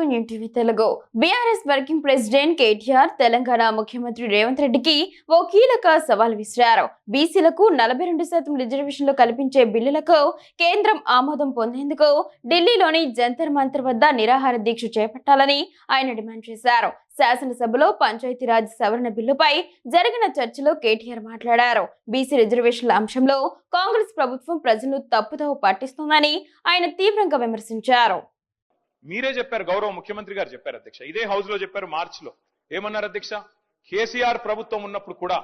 Telugu. BRS working president KTR Telangana ముఖ్యమంత్రి రేవంత్ రెడ్డికి ఓ కీలక సవాల్ విసిరారు. బీసీలకు నలభై రెండు శాతం రిజర్వేషన్లు కల్పించే బిల్లులకు కేంద్రం ఆమోదం పొందేందుకు ఢిల్లీలోని జంతర్ మంతర్ వద్ద నిరాహార దీక్ష చేపట్టాలని ఆయన డిమాండ్ చేశారు. శాసనసభలో పంచాయతీరాజ్ సవరణ బిల్లుపై జరిగిన చర్చలో కేటీఆర్ మాట్లాడారు. బీసీ రిజర్వేషన్ల అంశంలో కాంగ్రెస్ ప్రభుత్వం ప్రజలను తప్పుదోవ పట్టిస్తోందని ఆయన తీవ్రంగా విమర్శించారు. మీరే చెప్పారు గౌరవ ముఖ్యమంత్రి గారు చెప్పారు అధ్యక్ష. ఇదే హౌస్లో చెప్పారు మార్చ్లో ఏమన్నారు అధ్యక్ష? కేసీఆర్ ప్రభుత్వం ఉన్నప్పుడు కూడా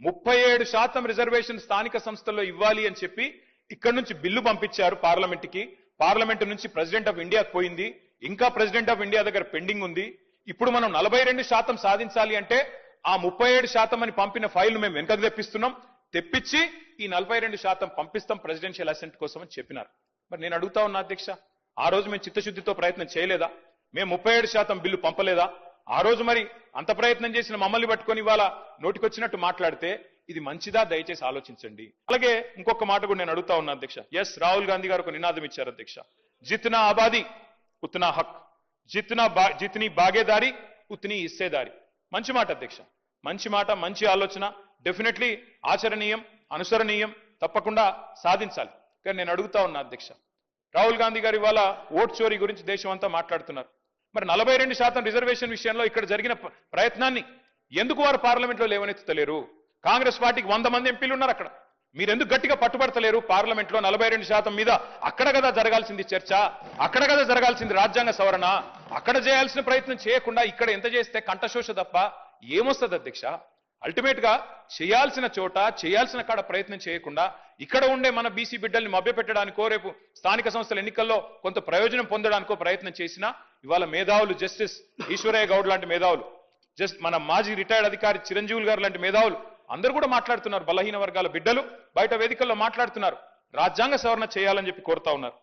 ముప్పై ఏడు శాతం రిజర్వేషన్ స్థానిక సంస్థల్లో ఇవ్వాలి అని చెప్పి ఇక్కడ నుంచి బిల్లు పంపించారు పార్లమెంట్కి పార్లమెంట్ నుంచి ప్రెసిడెంట్ ఆఫ్ ఇండియా పోయింది. ఇంకా ప్రెసిడెంట్ ఆఫ్ ఇండియా దగ్గర పెండింగ్ ఉంది. ఇప్పుడు మనం నలభై రెండు శాతం సాధించాలి అంటే ఆ ముప్పై ఏడు శాతం అని పంపిన ఫైల్ మేము వెనకకు తెప్పిస్తున్నాం. తెప్పించి ఈ నలభై రెండు శాతం పంపిస్తాం ప్రెసిడెన్షియల్ అసెంట్ కోసం అని చెప్పినారు. మరి నేను అడుగుతా ఉన్నా అధ్యక్ష ఆ రోజు మేము చిత్తశుద్ధితో ప్రయత్నం చేయలేదా? మేము ముప్పై ఏడు శాతం బిల్లు పంపలేదా? ఆ రోజు మరి అంత ప్రయత్నం చేసిన మమ్మల్ని పట్టుకొని ఇవాళ నోటికొచ్చినట్టు మాట్లాడితే ఇది మంచిదా? దయచేసి ఆలోచించండి. అలాగే ఇంకొక మాట కూడా నేను అడుగుతా ఉన్నా అధ్యక్ష. ఎస్ రాహుల్ గాంధీ గారు ఒక నినాదం ఇచ్చారు అధ్యక్ష. జిత్నా ఆబాది ఉత్నా హక్. జిత్నా బా జిత్ని బాగేదారి ఉత్ని ఇస్సేదారి. మంచి మాట అధ్యక్ష. మంచి మాట మంచి ఆలోచన. డెఫినెట్లీ ఆచరణీయం అనుసరణీయం తప్పకుండా సాధించాలి. కానీ నేను అడుగుతా ఉన్నా అధ్యక్ష. రాహుల్ గాంధీ గారు ఇవాళ ఓట్ చోరీ గురించి దేశం అంతా మాట్లాడుతున్నారు. మరి నలభై రెండు శాతం రిజర్వేషన్ విషయంలో ఇక్కడ జరిగిన ప్రయత్నాన్ని ఎందుకు వారు పార్లమెంట్లో లేవనెత్తలేరు కాంగ్రెస్ పార్టీకి వంద మంది ఎంపీలు ఉన్నారు అక్కడ. మీరు ఎందుకు గట్టిగా పట్టుబడతలేరు? పార్లమెంట్లో నలభై రెండు శాతం మీద అక్కడ కదా జరగాల్సింది చర్చ అక్కడ కదా జరగాల్సింది రాజ్యాంగ సవరణ అక్కడ చేయాల్సిన ప్రయత్నం చేయకుండా ఇక్కడ ఎంత చేస్తే కంఠశోష తప్ప ఏమొస్తుంది అధ్యక్ష? అల్టిమేట్గా చేయాల్సిన చోట చేయాల్సిన కాడ ప్రయత్నం చేయకుండా ఇక్కడ ఉండే మన బీసీ బిడ్డల్ని మభ్యపెట్టడానికో రేపు స్థానిక సంస్థల ఎన్నికల్లో కొంత ప్రయోజనం పొందడానికో ప్రయత్నం చేసినా ఇవాళ మేధావులు జస్టిస్ ఈశ్వరయ్య గౌడ్ లాంటి మేధావులు జస్ట్ మన మాజీ రిటైర్డ్ అధికారి చిరంజీవులు గారు లాంటి మేధావులు అందరూ కూడా మాట్లాడుతున్నారు. బలహీన వర్గాల బిడ్డలు బయట వేదికల్లో మాట్లాడుతున్నారు. రాజ్యాంగ సవరణ చేయాలని చెప్పి కోరుతా ఉన్నారు.